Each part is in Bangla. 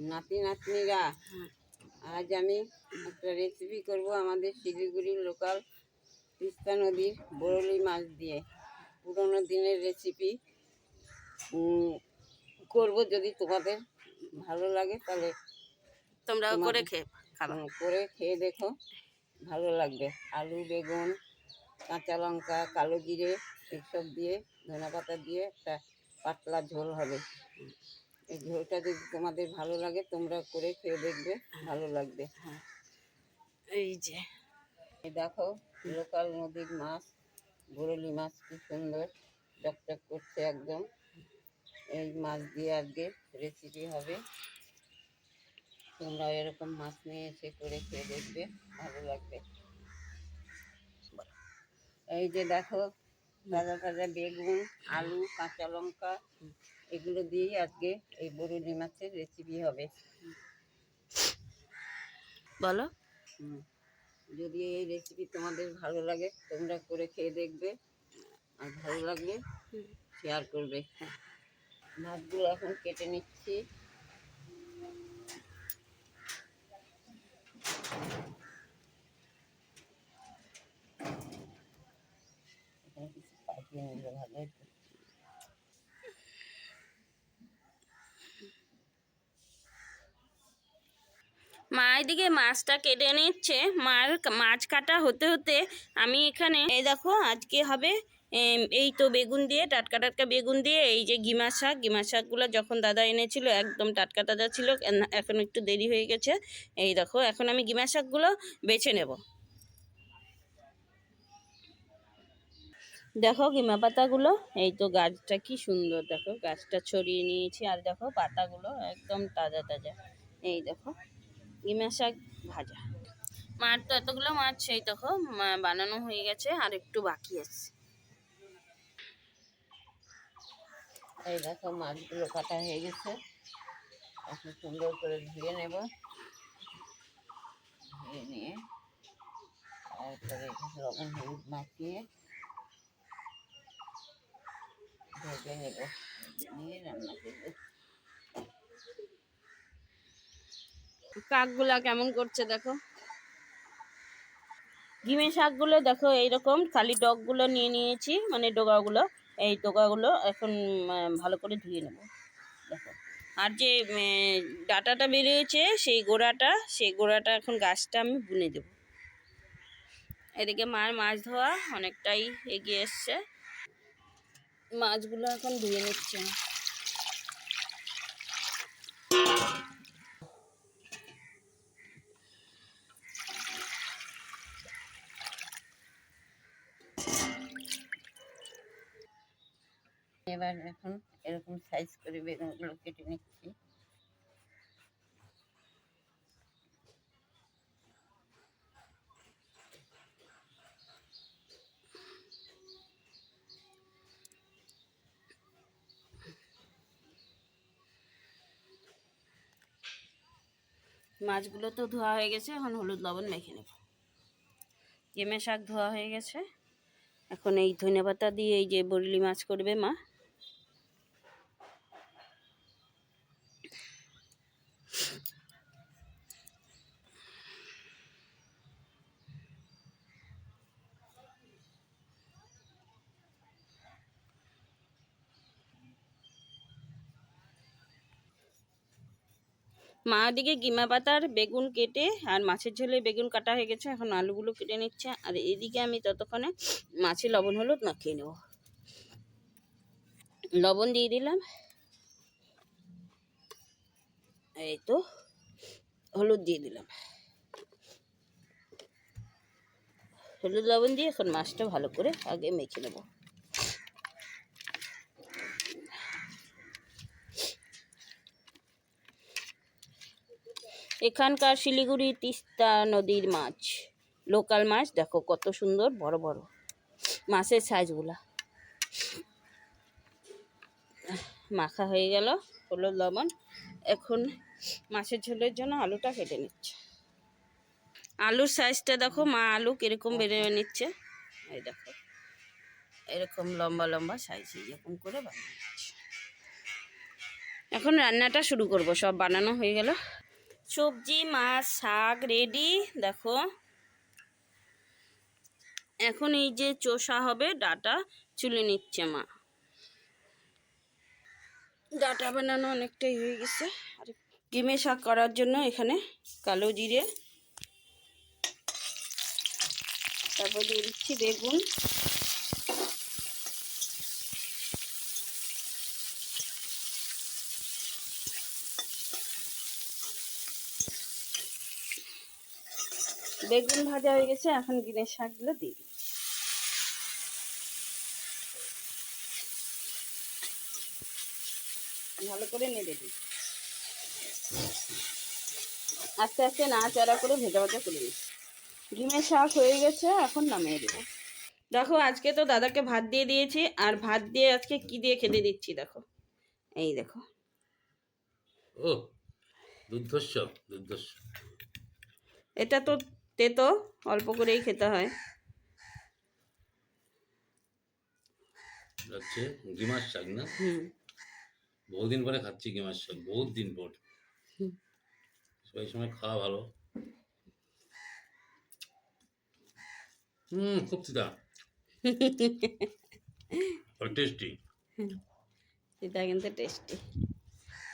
নাতি নাতনিরা। আজ আমি একটা রেসিপি করব আমাদের শিলিগুড়ির লোকাল তিস্তা নদীর বরলি মাছ দিয়ে। পুরোনো দিনের রেসিপি করব যদি তোমাদের ভালো লাগে তাহলে। তোমরাও করে খেয়ে খাবা। করে খেয়ে দেখো ভালো লাগবে। আলু বেগুন কাঁচা লঙ্কা কালো জিরে এসব দিয়ে ধনে পাতা দিয়ে একটা পাতলা ঝোল হবে। এই ঝোলটা যদি তোমাদের ভালো লাগে তোমরা করে খেয়ে দেখবে ভালো লাগবে এই যে। দেখো লোকাল নদীর মাছ বরলি মাছ কি সুন্দর চকচক করছে একদম। এই মাছ দিয়ে আজকে রেসিপি হবে। তোমরা এরকম মাছ নিয়ে এসে করে খেয়ে দেখবে ভালো লাগবে। এই যে দেখো তাজা তাজা বেগুন আলু কাঁচা লঙ্কা এগুলো দিয়েই আজকে এই বরুলি মাছের রেসিপি হবে। বলো। হুম। যদি এই রেসিপি তোমাদের ভালো লাগে তোমরা করে খেয়ে দেখবে। আর ভালো লাগলে শেয়ার করবে। মাছগুলো এখন কেটে নিচ্ছি। ভালো হতো মা এদিকে মাছটা কেটে নিচ্ছে। মার মাছ কাটা হতে হতে আমি এখানে, এই দেখো আজকে হবে এই তো বেগুন দিয়ে, টাটকা টাটকা বেগুন দিয়ে, এই যে গিমা শাক, গিমা শাকগুলো যখন দাদা এনেছিল, একদম টাটকা টাটকা ছিল এখন একটু দেরি হয়ে গেছে। এই দেখো, এখন আমি গিমা শাকগুলো বেছে নেব। দেখো গিমা পাতাগুলো, এই তো গাছটা কি সুন্দর, দেখো গাছটা ছড়িয়ে নিয়েছি, আর দেখো পাতাগুলো একদম তাজা তাজা। এই দেখো। গিমা শাক ভাজা। মার তো এতগুলো মাছ সেই মা- বানানো হয়ে গেছে, আর একটু বাকি আছে। এই দেখো, মাছগুলো কাটা হয়ে গেছে। এখন সুন্দর করে ধুয়ে নেব। ধুয়ে নিয়ে তারপরে লবণ হলুদ মাখিয়ে ভেজে নেব। নিয়ে রান্না করব। কাকগুলা কেমন করছে দেখো? ঘিমে শাকগুলো দেখো এইরকম, খালি ডগগুলো নিয়ে নিয়েছি মানে ডোগাগুলো, এই ডোগাগুলো এখন ভালো করে ধুয়ে নেব। দেখো। আর যে ডাটাটা বেরিয়েছে, সেই গোড়াটা সেই গোড়াটা এখন গাছটা আমি বুনে দেব। এদিকে মার মাছ ধোয়া অনেকটাই এগিয়ে এসছে। মাছগুলো এখন ধুয়ে নিচ্ছে এবার এখন এরকম সাইজ করে বেগুনগুলো কেটে নিচ্ছি। মাছগুলো তো ধোয়া হয়ে গেছে, এখন হলুদ লবণ মেখে নেব। গেমে শাক ধোয়া হয়ে গেছে। এখন এই ধনে পাতা দিয়ে এই যে বরলি মাছ করবে মা মা ওদিকে গিমা পাতার বেগুন কেটে আর মাছের ঝোলে বেগুন কাটা হয়ে গেছে। এখন আলুগুলো কেটে নিচ্ছে। আর এদিকে আমি ততক্ষণে মাছে লবণ, হলুদ মাখিয়ে নেব। লবণ দিয়ে দিলাম। এই তো, হলুদ দিয়ে দিলাম। হলুদ লবণ দিয়ে এখন মাছটা ভালো করে আগে মেখে নেব। এখানকার শিলিগুড়ি তিস্তা নদীর মাছ। লোকাল মাছ, দেখো কত সুন্দর, বড় বড়। মাছের সাইজগুলা। মাখা হয়ে গেল, হলুদ, লবণ। এখন মাছের ঝোলের জন্য আলুটা কেটে নিচ্ছে। আলুর সাইজটা দেখো, মা আলু কীরকম বেড়ে নিচ্ছে। এই দেখো, এরকম লম্বা লম্বা সাইজ এরকম করে বানিয়ে এখন রান্নাটা শুরু করব, সব বানানো হয়ে গেল। সবজি, মাছ, শাক রেডি দেখো। এখন এই যে চোষা হবে, ডাটা চুলে নিচ্ছে মা। ডাটা বানানো অনেকটাই হয়ে গেছে। আর ডিমে শাক করার জন্য এখানে কালো জিরে, তারপর দিয়ে দিচ্ছি বেগুন। বেগুন ভাজা হয়ে গেছে এখন ডিমের শাকগুলো দিয়ে দিচ্ছি। ভালো করে নেড়ে দিই আস্তে আস্তে নাড়াচাড়া করে ভেজা ভাজা করে দিচ্ছি ডিমের শাক হয়ে গেছে এখন নামিয়ে দেবো। দেখো আজকে তো দাদাকে ভাত দিয়ে দিয়েছি আর ভাত দিয়ে আজকে কি দিয়ে খেতে দিচ্ছি দেখো। এই দেখো। ও দুর্ধর্ষ দুর্ধর্ষ এটা তো তেতো অল্প করেই খেতে হয়। হচ্ছে গিমার শাক না? বহুদিন পরে খাচ্ছি গিমার শাক বহুত দিন পর। সেই সময় খাওয়া ভালো। হুম খুব চিতা টেস্টি এটা কিন্তু টেস্টি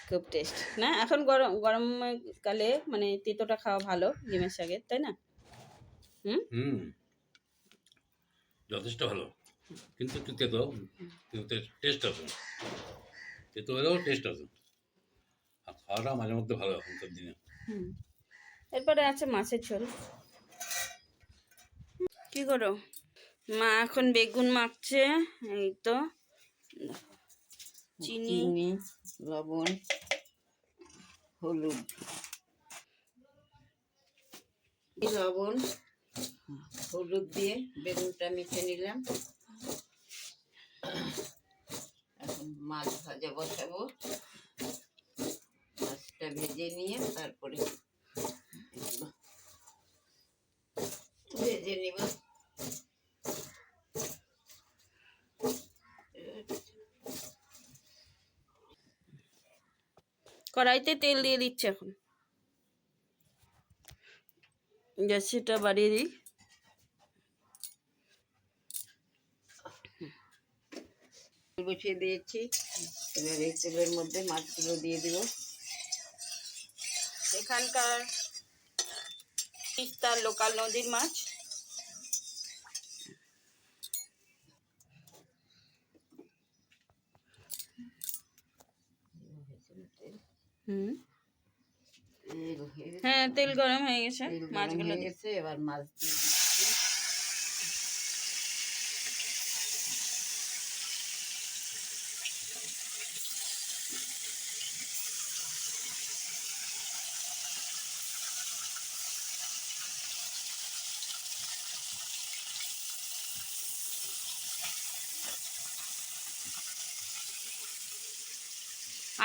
খুব টেস্ট না এখন গরম গরমকালে মানে তেতোটা খাওয়া ভালো ডিমের শাকের তাই না? হুম? হুম। যথেষ্ট ভালো। কিন্তু একটু তেতো কিন্তু টেস্ট আছে তেতো হলেও টেস্ট আছে আর খাওয়াটা মাঝে মধ্যে ভালো এখনকার দিনে। হুম। এরপরে আছে মাছের ঝোল। কি করো? মা এখন বেগুন মাখছে এই তো। চিনি। চিনি লবণ হলুদ। এই লবণ। হলুদ দিয়ে বেগুনটা মেখে নিলাম। এখন মাছ ভাজা বসাবো। মাছটা ভেজে নিয়ে তারপরে ভেজে নিব। কড়াইতে তেল দিয়ে দিচ্ছে এখন। গ্যাসটা বাড়িয়ে দিই। বসিয়ে দিয়েছি। এবার এই তেলের মধ্যে মাছগুলো দিয়ে দিব। এখানকার তিস্তার লোকাল নদীর মাছ। হুম তেল হয়ে গেছে। হ্যাঁ তেল গরম হয়ে গেছে মাছগুলো দিয়ে। গেছে এবার মাছ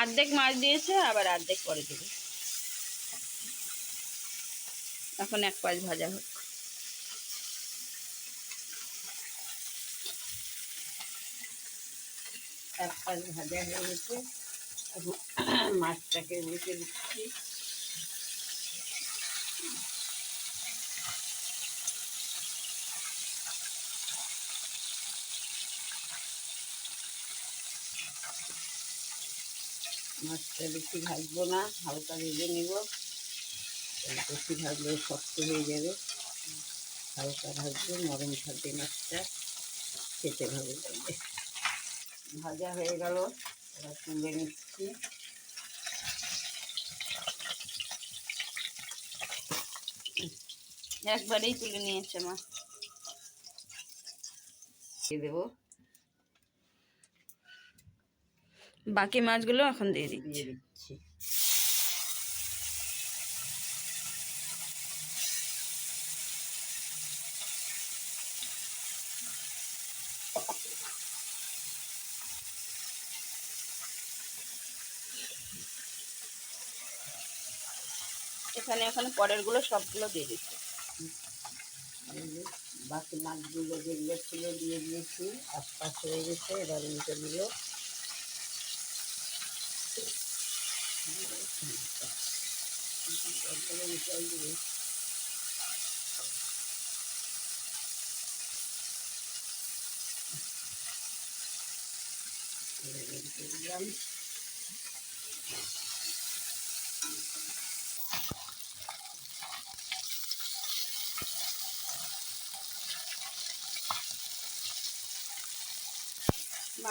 অর্ধেক মাছ দিয়েছে আবার অর্ধেক পরে দেবে। এখন এক পাঁচ ভাজা হোক। এক পাশ ভাজা মাছটাকে দিচ্ছি। মাছটা বেশি ভাজবো না, হালকা ভেজে নিব। বেশি ভাজলে শক্ত হয়ে যাবে। হালকা ভাজবো নরম থাকবে মাছটা। খেতে ভালো লাগবে। ভাজা হয়ে গেল। এবার তুলে নিচ্ছি। একবারেই তুলে নিয়েছে মা। দেবো। বাকি মাছগুলো এখন দিয়ে দিচ্ছি। সেখানে ওখানে পরেরগুলো সবগুলো দিয়ে দিচ্ছি বাকি মাছগুলো যেগুলো ছিল দিয়ে দিয়েছি, আশপাশ হয়ে গেছে, এবার উল্টে দিল Thank you.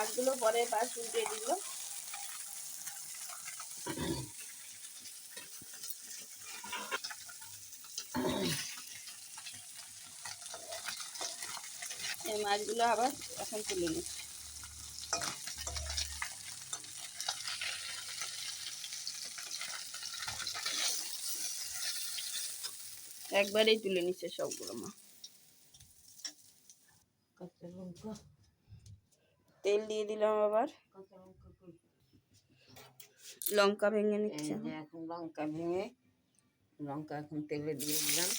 মাছগুলো পরে পাশ উল্টে দিল। মাছগুলো আবার এখন তুলে নিই একবারেই তুলে নিচ্ছে সবগুলো মা। কাঁচা লঙ্কা তেল দিয়ে দিলাম আবার। কাঁচা লঙ্কা কই? লঙ্কা ভেঙে এই নিচ্ছে। যে এখন লঙ্কা ভেঙে লঙ্কা এখন তেলে দিয়ে দিলাম।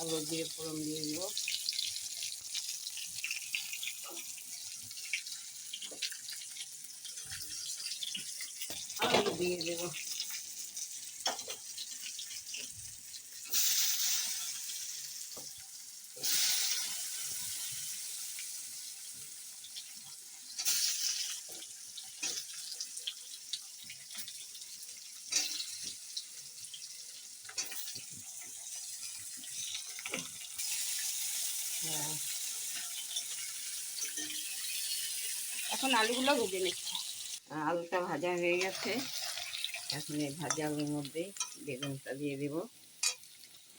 আলু দিয়ে ফোড়ন দিয়ে দিব। আলু দিয়ে দেবো। এখন আলুগুলো ভেজে নিচ্ছে। আলুটা ভাজা হয়ে গেছে। এখন এই ভাজা আলুর মধ্যে বেগুনটা দিয়ে দেব।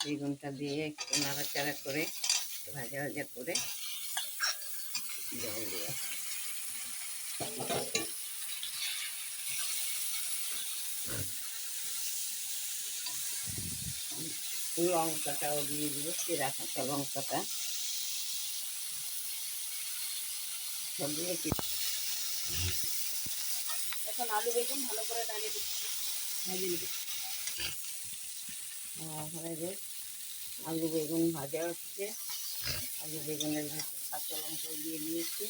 বেগুনটা দিয়ে একটু নাড়াচাড়া করে, ভাজা ভাজা করে জল দেবো লঙ্কাটাও দিয়ে দিব, চেরা কাঁচা লঙ্কাটা। দিয়ে কি এখন আলু, বেগুন ভালো করে দাঁড়িয়ে দিচ্ছি। ভেজে নিবে আলু, বেগুন ভাজা হচ্ছে, আলু, বেগুনের ভেতর কাঁচা লঙ্কা দিয়ে দিয়েছি।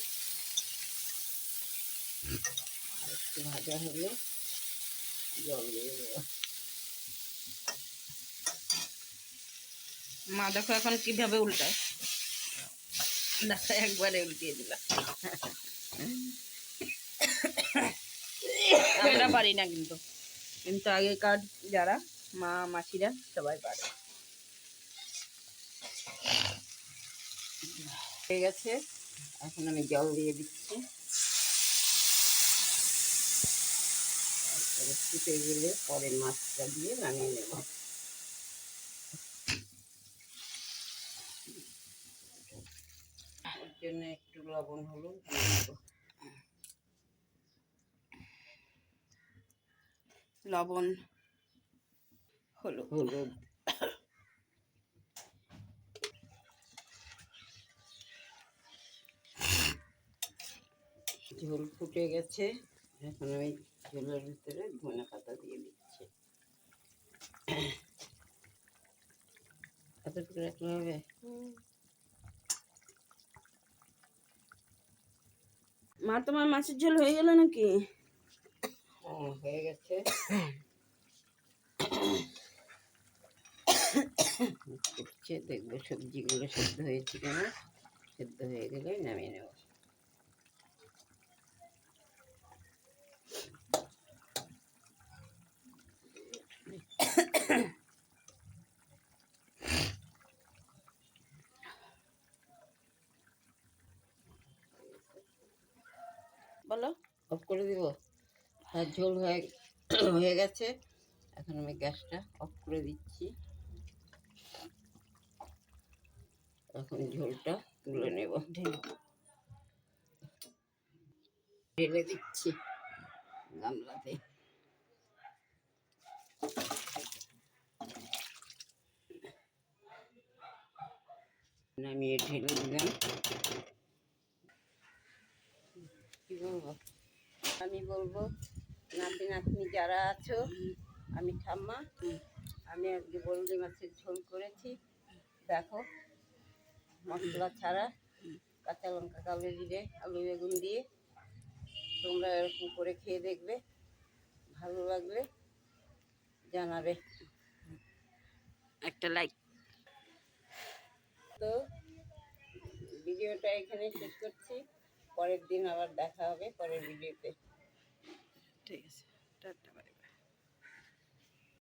আর একটু ভাজা হলে জল দিয়ে মা দেখো এখন কীভাবে উল্টায়। দেখো একবারে উল্টিয়ে দিলাম। আমরা পারি না কিন্তু। কিন্তু আগেকার যারা মা, মাসিরা সবাই পারে। হয়ে গেছে। এখন আমি জল দিয়ে দিচ্ছি। তারপরে ফুটে গেলে পরে মাছটা দিয়ে নামিয়ে নেব। জন্য একটু লবণ হলুদ লবণ হলো হলুদ। ঝোল ফুটে গেছে। এখন ওই ঝোলের ভিতরে ধনে পাতা দিয়ে দিচ্ছি। এতটুকু রাখলে হবে? মা, তোমার মাছের ঝোল হয়ে গেল নাকি? হ্যাঁ হয়ে গেছে। ফুটছে দেখব সবজিগুলো সেদ্ধ হয়েছে কিনা। সেদ্ধ হয়ে গেলে নামিয়ে নেব। বলো। অফ করে দিব। আর ঝোল হয়ে হয়ে গেছে। এখন আমি গ্যাসটা অফ করে দিচ্ছি। এখন ঝোলটা তুলে নেব। ঢেলে ঢেলে দিচ্ছি। গামলাতে। নামিয়ে ঢেলে দিলাম। কি বলব? আমি বলব নাতি নাতনি যারা আছো আমি ঠাম্মা আমি আজকে বলদি মাছের ঝোল করেছি। দেখো মশলা ছাড়া কাঁচা লঙ্কা কালো জিরে আলু বেগুন দিয়ে তোমরা এরকম করে খেয়ে দেখবে ভালো লাগলে জানাবে। একটা লাইক। তো ভিডিওটা এখানে শেষ করছি। পরের দিন আবার দেখা হবে পরের ভিডিওতে ঠিক আছে টাটা।